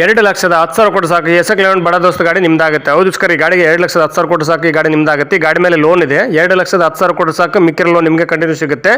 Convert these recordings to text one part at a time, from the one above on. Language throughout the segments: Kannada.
ಎರಡು ಲಕ್ಷದ ಹತ್ತು ಸಾವಿರ ಕೊಟ್ಟು ಸಾಕು. ಎಸ್ ಲೆವೆನ್ ಬಡ ದೋಸ್ತ ಗಾಡಿ ನಿಮ್ದಾಗುತ್ತೆ. ಹೌದು ಸ್ಕರ್ ಈ ಗಾಡಿಗೆ ಎರಡು ಲಕ್ಷದ ಹತ್ತು ಸಾವಿರ ಕೊಟ್ಟು ಸಾಕು. ಈ ಗಾಡಿ ನಿಮ್ದಾಗುತ್ತೆ. ಗಾಡಿ ಮೇಲೆ ಲೋನ್ ಇದೆ. ಎರಡು ಲಕ್ಷದ ಹತ್ತು ಸಾವಿರ ಕೊಟ್ಟು ಸಾಕು. ಮಿಕ್ಕಿರೋ ಲೋನ್ ನಿಮಗೆ ಕಂಟಿನ್ಯೂ ಸಿಗುತ್ತೆ.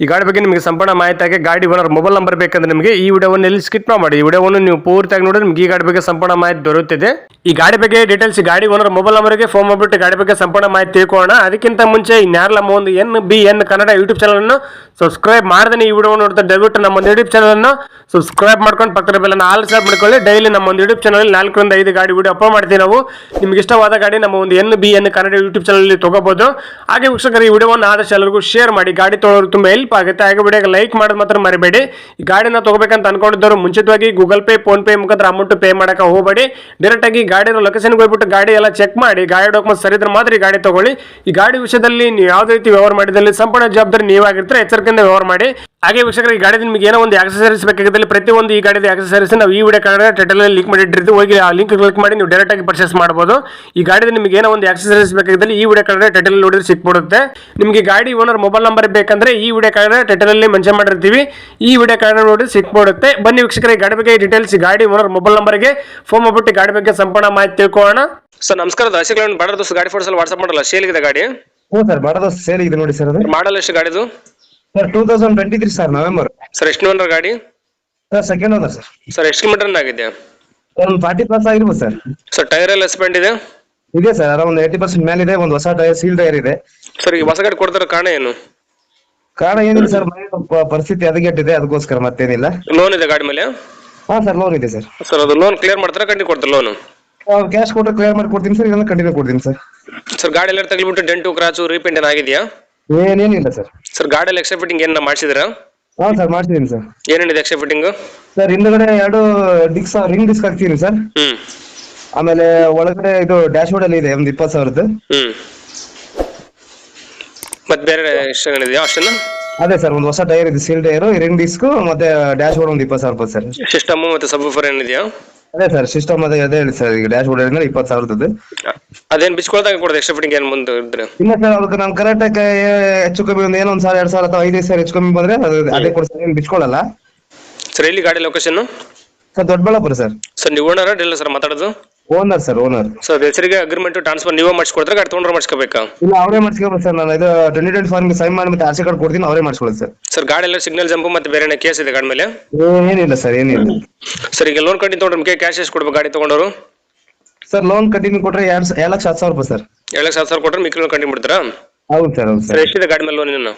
ಈ ಗಾಡಿ ಬಗ್ಗೆ ನಿಮಗೆ ಸಂಪೂರ್ಣ ಮಾಹಿತಿಯಾಗಿ ಗಾಡಿ ಓನರ್ ಮೊಬೈಲ್ ನಂಬರ್ ಬೇಕಂದ್ರೆ ನಿಮಗೆ ಈ ವಿಡಿಯೋವನ್ನು ಎಲ್ಲಿ ಸ್ಕಿಪ್ ಮಾಡಿ. ಈ ವಿಡಿಯೋವನ್ನು ನೀವು ಪೂರ್ತಿಯಾಗಿ ನೋಡಿದ್ರೆ ನಿಮಗೆ ಈ ಗಾಡಿ ಬಗ್ಗೆ ಸಂಪೂರ್ಣ ಮಾಹಿತಿ ದೊರೆಯುತ್ತಿದೆ. ಈ ಗಾಡಿ ಬಗ್ಗೆ ಡೀಟೇಲ್ಸ್ ಗಾಡಿ ಓನರ್ ಮೊಬೈಲ್ ನಂಬರ್ಗೆ ಫೋನ್ ಮಾಡಿಬಿಟ್ಟು ಗಾಡಿ ಬಗ್ಗೆ ಸಂಪೂರ್ಣ ಮಾಹಿತಿ ತಿಳ್ಕೊಳ್ಳೋಣ. ಅದಕ್ಕಿಂತ ಮುಂಚೆ ನಮ್ಮ ಒಂದು N B N Kannada YouTube ಚಾನಲನ್ನು ಸಬ್ಸ್ಕ್ರೈಬ್ ಮಾಡಿದ್ರೆ ಈ ವಿಡಿಯೋ ನೋಡ್ತಾ ದಯವಿಟ್ಟು ನಮ್ಮ ಒಂದು ಯೂಟ್ಯೂಬ್ ಚಾನಲ್ ಅನ್ನು ಸಬ್ಸ್ಕ್ರೈಬ್ ಮಾಡ್ಕೊಂಡು ಪಕ್ಕದ ಬೆಲ್ಲ ಆಲ್ ಸಬ್ ಮಾಡ್ಕೊಳ್ಳಿ. ಡೈಲಿ ನಮ್ಮ ಒಂದು ಯೂಟ್ಯೂಬ್ ಚಾನಲ್ ನಾಲ್ಕರಿಂದ ಐದು ಗಾಡಿ ವಿಡಿಯೋ ಅಪ್ಲೋಡ್ ಮಾಡ್ತೀವಿ ನಾವು. ನಿಮ್ಗೆ ಇಷ್ಟವಾದ ಗಾಡಿ ನಮ್ಮ ಒಂದು N B N Kannada YouTube channel ತಗೋಬಹುದು ಹಾಗೆ ವೀಕ್ಷಕರು, ಈ ವಿಡಿಯೋವನ್ನು ಆದಷ್ಟು ಎಲ್ಲರಿಗೂ ಶೇರ್ ಮಾಡಿ. ಗಾಡಿ ತೊಗೊಳೋರು ತುಂಬ ಹೆಲ್ಪ್ ಆಗುತ್ತೆ. ಹಾಗೆ ವಿಡಿಯೋಗೆ ಲೈಕ್ ಮಾಡೋದು ಮಾತ್ರ ಮರಿಬೇಡಿ. ಈ ಗಾಡಿನ ತಗೋಬೇಕಂತ ಅನ್ಕೊಂಡಿದ್ದವರು ಮುಂಚಿತವಾಗಿ ಗೂಗಲ್ ಪೇ ಫೋನ್ ಪೇ ಮುಖಾಂತರ ಅಮೌಂಟ್ ಪೇ ಮಾಡಕ್ಕೆ ಹೋಗಬೇಡಿ. ಡೈರೆಕ್ಟ್ ಆಗಿ ಗಾಡಿನ ಲೊಕೇಶನ್ಗೆ ಹೋಗ್ಬಿಟ್ಟು ಗಾಡಿ ಎಲ್ಲ ಚೆಕ್ ಮಾಡಿ, ಗಾಡಿ ಡಾಕ್ಯುಮೆಂಟ್ ಸರಿ ಇದ್ರೆ ಮಾತ್ರ ಈ ಗಾಡಿ ತಗೊಳ್ಳಿ. ಈ ಗಾಡಿ ವಿಷಯದಲ್ಲಿ ನೀವು ಯಾವುದೇ ರೀತಿ ವ್ಯವಹಾರ ಮಾಡಿದಲ್ಲಿ ಸಂಪೂರ್ಣ ಜವಾಬ್ದಾರಿ ನೀವಾಗಿರ್ತಾರೆ, ಎಚ್ಚರಿಕೆಯಿಂದ ವ್ಯವಹಾರ ಮಾಡಿ. ಹಾಗೆ ವೀಕ್ಷಕರು, ಈ ಗಾಡಿ ನಿಮಗೆ ಏನೋ ಒಂದು ಆಕ್ಸಸರೀಸ್ ಬೇಕಾಗಿದ್ದಲ್ಲಿ ಪ್ರತಿಯೊಂದು ಈ ಗಾಡಿದ ಆಕ್ಸಸರೀಸ್ ನಾವು ಈ ವಿಡಿಯೋ ಕಾರ್ಡ್ ಟೈಟಲ್ ಲಿಂಕ್ ಮಾಡಿಟ್ಟಿರ್ತೀವಿ. ಹೋಗಿ ಆ ಲಿಂಕ್ ಕ್ಲಿಕ್ ಮಾಡಿ ನೀವು ಡೈರೆಕ್ಟ್ ಆಗಿ ಪರ್ಚೇಸ್ ಮಾಡಬಹುದು ಈ ಗಾಡಿದ ನಿಮಗೆ ಏನೋ ಒಂದು ಆಕ್ಸಸರೀಸ್ ಬೇಕಾಗಿದ್ದಲ್ಲಿ ಈ ವಿಡಿಯೋ ಕಾರ್ಡ್ ಟೈಟಲ್ ನೋಡಿದ್ರೆ ಸಿಕ್ಬಿಡುತ್ತೆ. ನಿಮಗೆ ಗಾಡಿ ಓನರ್ ಮೊಬೈಲ್ ನಂಬರ್ ಬೇಕಂದ್ರೆ ಈ ವಿಡಿಯೋ ಕಾರ್ಡ್ ಟೈಟಲ್ ಅಲ್ಲಿ ಮೆನ್ಷನ್ ಮಾಡಿರ್ತೀವಿ. ಈ ವಿಡಿಯೋ ಕಾರಣ ನೋಡಿ ಸಿಕ್ಬಿಡುತ್ತೆ ಬನ್ನಿ ವೀಕ್ಷಕರಿಗೆ ಗಾಡಿ ಬಗ್ಗೆ ಡೀಟೇಲ್ಸ್ ಗಾಡಿ ಓನರ್ ಮೊಬೈಲ್ ನಂಬರ್ಗೆ ಫೋನ್ ಮಾಡ್ಬಿಟ್ಟು ಗಾಡಿ ಬಗ್ಗೆ ಸಂಪೂರ್ಣ ಮಾಹಿತಿ ತಿಳ್ಕೊಳ್ಳೋಣ. ಸರ್ ನಮಸ್ಕಾರ ದಶಕಗಳನ್ನು ಬಡ ದೋಸ್ತ ಗಾಡಿ ಫೋಟೋಸ್ ವಾಟ್ಸ್ಆಪ್ ಮಾಡಲ್ಲ ಇದೆ ಗಾಡಿ? ಹ್ಞೂ ಸರ್ ಬಾಡದ ಸೇಲ್ ಇದೆ ನೋಡಿ ಸರ್ ಅದು. ಮಾಡಲ್ ಎಷ್ಟು ಗಾಡಿದು? Sir two thousand twenty three sir November sir ಎಷ್ಟು ಓನರ್ ಗಾಡಿ? Sir second owner sir. Sir ಎಷ್ಟು ಕಿಲೋಮೀಟರ್ ಆಗಿದೆ? ಒಂದು ಫಾರ್ಟಿ ಪ್ಲಸ್ ಆಗಿರ್ಬೋದು ಸರ್. ಸರ್ ಟೈರ್ ಎಲ್ಲ ಸ್ಪೆಂಡ್ ಇದೆ? ಇದೆ ಸರ್ ಅರೌಂಡ್ ಏಯ್ಟಿ ಪರ್ಸೆಂಟ್ ಮೇಲೆ ಇದೆ ಒಂದು ಹೊಸ ಟೈರ್ ಸೀಲ್ ಟೈರ್ ಇದೆ. ಸರ್ ಈ ಹೊಸ ಗಾಡಿ ಕೊಡ್ತಾರ ಕಾರಣ ಏನು? ಕಾರಣ ಏನಿಲ್ಲ ಸರ್ ಮನೆ ಸ್ವಲ್ಪ ಪರಿಸ್ಥಿತಿ ಅದಗೆಟ್ಟಿದೆ ಅದಕ್ಕೋಸ್ಕರ ಮತ್ತೇನಿಲ್ಲ. ಲೋನ್ ಇದೆ ಗಾಡಿ ಮೇಲೆ? ಹಾ ಸರ್ ಲೋನ್ ಇದೆ ಸರ್. ಸರ್ ಅದು ಲೋನ್ ಕ್ಲಿಯರ್ ಮಾಡ್ತಾರೆ ಕಂಡಿ ಕೊಡ್ತಾರೆ ಲೋನ್ ಕ್ಯಾಶ್ ಕೊಟ್ಟರೆ ಕ್ಲಿಯರ್ ಮಾಡಿ ಕೊಡ್ತೀನಿ ಸರ್ ಇದನ್ನ ಕಂಟಿನ್ಯೂ ಕೊಡ್ತೀನಿ ಸರ್. ಸರ್ ಗಾಡಿ ಎಲ್ಲ ತಗ್ಲಿಬಿಟ್ಟು ಡೆಂಟು ಕ್ರಾಚು ರೀಪೇಂಟ್ ಆಗಿದೆಯಾ? ಏನೇನಿಲ್ಲ ಸರ್. ಸರ್ ಗಾಡಿ ಎಕ್ಸ್ಟ್ರಾ ಫಿಟ್ಟಿಂಗ್ ಏನ ಮಾಡಿಸಿದ್ರ ಹಾ ಸರ್ ಮಾಡ್ತಿದ್ದೀನಿ ಸರ್. ಏನೇನಿದೆ ಎಕ್ಸ್ಟ್ರಾ ಫಿಟ್ಟಿಂಗ್ ಸರ್ ಹಿಂದಗಡೆ ಎರಡು ಡಿಸ್ಕ್ ರಿಂಗ್ ಡಿಸ್ಕ್ ಹಾಕ್ತೀನಿ ಸರ್. ಹ್ಮ್. ಆಮೇಲೆ ಒಳಗಡೆ ಇದು ಡ್ಯಾಶ್ ಬೋರ್ಡ್ ಅಲ್ಲಿ ಇದೆ ಒಂದು ಇಪ್ಪತ್ತು ಸಾವಿರದ್ದು. ಹ್ಮ್. ಮತ್ತೆ ಬೇರೆ ವಿಷಯಗಳು ಇದೆಯಾ ಅಷ್ಟೇನಾ ಅದೇ ಸರ್ ಒಂದು ಹೊಸ ಟೈರ್ ಇದೆ ಸೀಲ್ ಟೈರ್ ರಿಂಗ್ ಡಿಸ್ಕ್ ಮತ್ತೆ ಡ್ಯಾಶ್ ಬೋರ್ಡ್ ಒಂದು ಇಪ್ಪತ್ತು ಸಾವಿರ ರೂಪಾಯಿ ಸರ್. ಸಿಸ್ಟಮ್ ಮತ್ತೆ ಸಬ್ ಏನಿದೆಯಾ? ಅದೇ ಸರ್ ಸಿಸ್ಟಮ್ ಅದೇ ಅದೇ ಹೇಳಿ ಸರ್ ಈಗ ಡ್ಯಾಶ್ ಬೋರ್ಡ್ ಏನಂದ್ರೆ ಇಪ್ಪತ್ತು ಸಾವಿರದ್ದು. ಅದೇನ್ ಬಿಚ್ಕೊಳ್ದಾಗ ಕೊಡೋದು ಎಕ್ಸ್ಟ್ರಾ ಫಿಟ್ಟಿಂಗ್ ಏನು ಮುಂದೆ ಇದ್ರೆ? ಇಲ್ಲ ಸರ್ ಅದಕ್ಕೆ ನಾನು ಕರೆಕ್ಟ್ ಹೆಚ್ಚು ಕಮ್ಮಿ ಒಂದು ಏನೋ ಒಂದು ಸಾವಿರ ಎರಡು ಸಾವಿರ ಅಥವಾ ಐದೈದು ಸಾವಿರ ಹೆಚ್ಚು ಕಮ್ಮಿ ಬಂದ್ರೆ ಅದು ಅದೇ ಕೊಡ್ತಾರೆ ಏನು ಬಿಚ್ಕೊಳ್ಳಲ್ಲ ಸರ್ ಎಲ್ಲಿ ಗಾಡಿ location sir Doddaballapura sir. Sir ನೀವು ಓನರ್ ಇಲ್ಲ ಸರ್ ಮಾತಾಡೋದು? ಓನರ್ ಸರ್ ಓನರ್ ಸರ್ ಹೆಸರಿಗೆ ಅಗ್ರಿಮೆಂಟ್ ಟ್ರಾನ್ಸ್ಫರ್ ನೀವೇ ಮಾಡಿಸ್ಕೊಡ್ತಾರೆ ಗಾಡಿ ತೊಗೊಂಡ್ರೆ ಮಾಡಿಸ್ಕೋಬೇಕಾ? ಇಲ್ಲ ಅವರೇ ಮಾಡಿಸ್ಕೊಬೋದು ಸರ್ ನಾನು. ಇದು ಟ್ವೆಂಟಿ ಟ್ವೆಂಟಿ ಫಾರ್ಮ್ಗೆ ಸೈನ್ ಮಾಡಿ ಮತ್ತೆ ಆರ್ಸಿ ಕಾರ್ಡ್ ಕೊಡ್ತೀನಿ ಅವರೇ ಮಾಡಿಸ್ಕೊಳ್ಳಿ ಸರ್ ಸರ್ ಗಾಡಿ ಎಲ್ಲ ಸಿಗ್ನಲ್ ಜಂಪ್ ಮತ್ತೆ ಬೇರೆ ಕೇಸ್ ಇದೆ ಗಾಡಿ ಮೇಲೆ? ಏನಿಲ್ಲ ಸರ್ ಏನಿಲ್ಲ. ಸರ್ ಈಗ ಲೋನ್ ಕಟ್ಟಿ ತೊಗೊಂಡ್ರೆ ನಿಮಗೆ ಕ್ಯಾಶ್ ಎಷ್ಟು ಕೊಡ್ಬೇಕು ಗಾಡಿ ತೊಗೊಂಡವರು? ಸರ್ ಲೋನ್ ಕಂಟಿನ್ಯೂ ಕೊಟ್ರೆ ಎರಡು ಎರಡು ಲಕ್ಷ ಹತ್ತು ಸಾವಿರ ರೂಪಾಯಿ ಸರ್ ಎರಡು ಲಕ್ಷ ಹತ್ತು ಸಾವಿರ ಕೊಟ್ಟರೆ ಮಿಕ್ಕಿ ಲೋನ್ ಕಂಟಿನ್ಯೂ ಬಿಡ್ತೀರಾ ಹೌದು ಸರ್ ಹೌದು ಸರ್ ಸರ್ ಎಷ್ಟಿದೆ ಗಾಡಿ ಮೇಲೆ ಲೋನ್ ಇನ್ನು?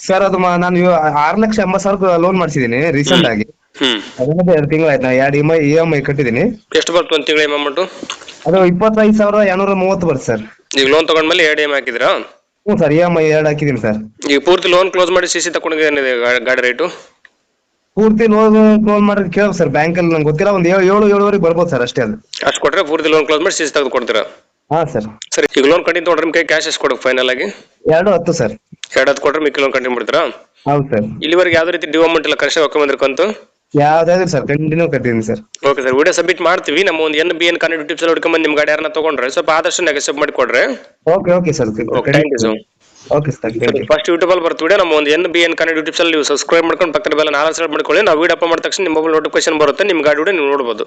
ಸರ್ ಅದು ಮ- ನಾನು ಇವ- ಆರು ಲಕ್ಷ ಎಂಬತ್ತು ಸಾವಿರ ಲೋನ್ ಮಾಡಿಸಿದ್ದೀನಿ ರೀಸೆಂಟ್ ಆಗಿ. ಹ್ಮ್. ಅದನ್ನ ಎರಡು ತಿಂಗಳಾಯ್ತು ನಾ ಎರಡು E M I E M I ಕಟ್ಟಿದ್ದೀನಿ. ಎಷ್ಟು ಬರ್ತದೆ ಒಂದು ತಿಂಗಳ ಅಮೌಂಟು ಅದು ಇಪ್ಪತ್ತೈದು ಸಾವಿರದ ಏಳ್ನೂರ ಮೂವತ್ತು ಬರುತ್ತೆ ಸರ್. ಈಗ ಲೋನ್ ತಗೊಂಡ್ಮೇಲೆ ಎರಡು ಎಂ ಹಾಕಿದ್ರಾ ಹ್ಞೂ ಸರ್ ಇ ಎಂ ಐ ಎರಡು ಹಾಕಿದ್ದೀನಿ ಸರ್. ಈಗ ಪೂರ್ತಿ ಲೋನ್ ಕ್ಲೋಸ್ ಮಾಡಿ ಸಿ ಸಿ ಏನಿದೆ ಗಾ- ಗಾಡಿ ರೇಟು ಪೂರ್ತಿ ಲೋನ್ ಕ್ಲೋಸ್ ಮಾಡೋದು ಕೇಳಬೇಕು ಸರ್ ಬ್ಯಾಂಕಲ್ಲಿ ನಂಗೆ ಗೊತ್ತಿಲ್ಲ ಒಂದು ಏಳು ಏಳು ಏಳುವರೆಗೆ ಬರ್ಬೋದು ಸರ್ ಅಷ್ಟೇ ಅದು. ಅಷ್ಟು ಕೊಟ್ಟರೆ ಪೂರ್ತಿ ಲೋನ್ ಕ್ಲೋಸ್ ಮಾಡಿ ಸಿ ಸಿ ತೆಗೆದು ಕೊಡ್ತೀರಾ? ಹಾಂ ಸರ್. ಸರಿ ಈಗ ಲೋನ್ ಕಂಟಿನ್ಯೂ ತೊಗೊಂಡ್ರೆ ನಿಮ್ಗೆ ಕ್ಯಾಶ್ ಎಷ್ಟು ಕೊಡಬೇಕು ಫೈನಲ್ ಆಗಿ? ಎರಡು ಹತ್ತು ಸರ್. ಎರಡು ಹತ್ತು ಕೊಟ್ರೆ ಮಿಕ್ಕಿ ಲೋನ್ ಕಂಟಿನ್ಯೂ ಬಿಡ್ತೀರಾ ಹೌದು ಸರ್. ಇಲ್ಲಿವರೆಗೆ ಯಾವುದೇ ರೀತಿ ಡ್ಯೂ ಅಮೌಂಟ್ ಇಲ್ಲ ಕರೆಕ್ಟ್ ಹಾಕೊಂಬಂದ್ರೆ ಕಂತು ಯಾವ್ದಾದ್ರು sir continue ಕಟ್ಟಿದ್ದೀನಿ sir. Okay sir video submit ಮಾಡ್ತೀವಿ. ನಮ್ಮ ಒಂದು N B N Kannada YouTube ಅಲ್ಲಿ ಹುಡ್ಕೊಂಬಂದು ನಿಮ್ಮ ಗಾಡಿ ಯಾರನ್ನ ತಗೊಂಡ್ರೆ ಸ್ವಲ್ಪ ಆದಷ್ಟು ನೆಗೆಸಬ್ ಮಾಡಿ ಕೊಡ್ರಿ okay okay sir okay thank you sir okay sir thank you first YouTube ಅಲ್ಲಿ ಬರ್ತೀವಿ ನಮ್ಮ ಒಂದು N B N Kannada YouTube channel ನೀವು ಸಬ್ಸ್ಕ್ರೈಬ್ ಮಾಡ್ಕೊಂಡು ಪಕ್ಕದ ಬೆಲ್ಲ ನಾಲ್ಕು ಸಲ ಮಾಡ್ಕೊಳ್ಳಿ. ನಾವು ವಿಡಿಯೋ ಅಪ್ಲೋಡ್ ಮಾಡಿದ ತಕ್ಷಣ ನಿಮ್ಮ ಮೊಬೈಲ್ ನೋಟಿಫಿಕೇಶನ್ ಬರುತ್ತೆ ನಿಮ್ಮ ಗಾಡಿ ವಿಡಿಯೋ ನೀವು ನೋಡ್ಬೋದು.